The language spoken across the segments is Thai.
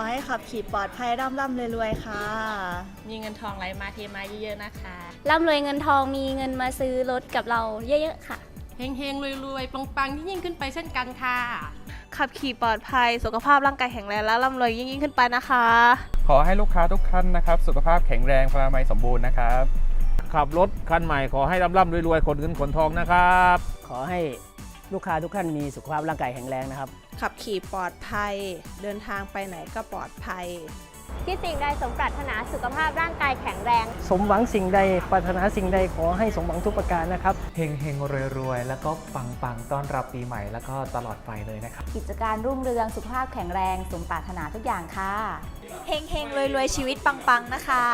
อให้ขับขี่ปลอดภัยร่ำร่ำรวยๆค่ะ มีเงินทองไหลมาเทมาเยอะๆนะคะ ร่ำรวยเงินทองมีเงินมาซื้อรถกับเราเยอะๆค่ะ เฮงๆรวยๆปังๆที่ยิ่งขึ้นไปเช่นกันค่ะ ขับขี่ปลอดภัยสุขภาพร่างกายแข็งแรงและร่ำรวยยิ่งๆขึ้นไปนะคะ ขอให้ลูกค้าทุกท่านนะครับ สุขภาพแข็งแรงพลามัยสมบูรณ์นะครับ ขับรถคันใหม่ขอให้ร่ำร่ำรวยๆขนเงินขนทองนะครับ ขอให้ ลูกค้าทุกท่านมีสุขภาพร่างกายแข็งแรงนะครับ ขับขี่ปลอดภัย เดินทางไปไหนก็ปลอดภัย ที่สิ่งใดสมปรารถนาสุขภาพร่างกายแข็งแรง สมหวังสิ่งใดปรารถนาสิ่งใดขอให้สมหวังทุกประการนะครับ เฮงเฮงรวยรวยๆ แล้วก็ปังปังๆต้อนรับปีใหม่ แล้วก็ตลอดไปเลยนะครับ กิจการรุ่งเรืองสุขภาพแข็งแรง สมปรารถนาทุกอย่างค่ะ เฮงเฮงรวยรวยๆ ชีวิตปัง ๆ นะคะ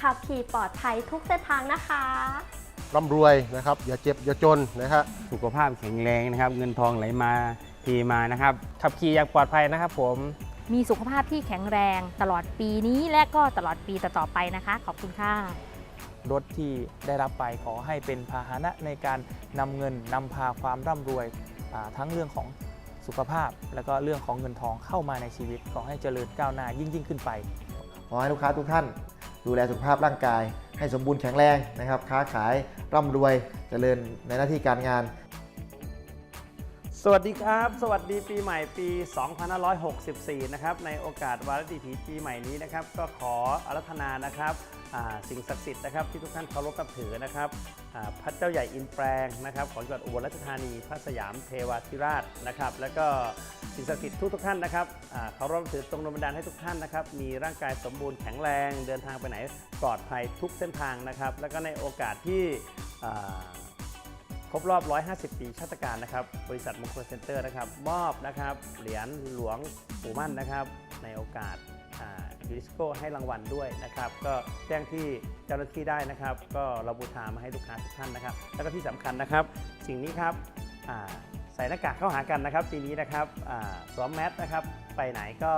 ขับขี่ปลอดภัยทุกเส้นทางนะคะ ร่ำรวยนะครับ อย่าเจ็บอย่าจนนะฮะสุขภาพแข็งแรงนะครับ เงินทองไหลมาทีมานะครับขับขี่อย่างปลอดภัยนะครับผมมีสุขภาพที่แข็งแรงตลอดปีนี้และก็ตลอดปีต่อๆไปนะคะ ขอบคุณค่ะรถที่ได้รับไปขอให้เป็นพาหนะในการนำเงินนำพาความร่ำรวยอ่าทั้งเรื่องของสุขภาพ แล้วก็เรื่องของเงินทองเข้ามาในชีวิต ขอให้เจริญก้าวหน้ายิ่งยิ่งขึ้นไปข อให้ลูกค้าทุกท่าน ดูแลสุขภาพร่างกาย ให้สมบูรณ์แข็งแรงนะครับ ค้าขายร่ำรวยเจริญในหน้าที่การงาน สวัสดีครับ สวัสดีปีใหม่ปี 2564 นะครับ ในโอกาสวาระดีผีปีใหม่นี้นะครับ ก็ขออารัธนานะครับสิ่งศักดิ์สิทธิ์นะครับที่ทุกท่านเคารพนับถือนะครับพระเจ้าใหญ่อินแปลงนะครับของจังหวัดอุบลราชธานีพระสยามเทวาธิราชนะครับ แล้วก็ สิ่งศักดิ์สิทธิ์ทุกทุกท่านนะครับอ่าเคารับถือตรงดลบันดาลให้ทุกท่านนะครับ มีร่างกายสมบูรณ์แข็งแรง เดินทางไปไหนปลอดภัยทุกเส้นทางนะครับ แล้วก็ในโอกาสที่ครบรอบ 150 ปีชาติการนะครับ บริษัทมงคลเซ็นเตอร์นะครับ มอบนะครับ เหรียญหลวงปู่มั่นนะครับ ในโอกาสยูนิสโกให้รางวัลด้วยนะครับ ก็แจ้งที่เจ้าหน้าที่ได้นะครับ ก็เราบูชามาให้ลูกค้าทุกท่านนะครับ แล้วก็ที่สำคัญนะครับ สิ่งนี้ครับ ส่หน้ากากเข้าหากันนะครับ ปีนี้นะครับสวมแมสนะครับไปไหนก็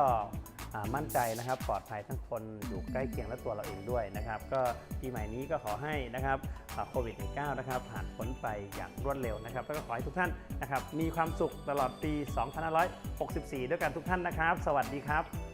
มั่นใจนะครับ ปลอดภัยทั้งคนอยู่ใกล้เคียงและตัวเราเองด้วยนะครับ ก็ปีใหม่นี้ก็ขอให้นะครับโควิด -19 นะครับ ผ่านพ้นไปอย่างรวดเร็วนะครับ แล้วก็ขอให้ทุกท่านนะครับ มีความสุขตลอดปี 2564 ด้วยกันทุกท่านนะครับ สวัสดีครับ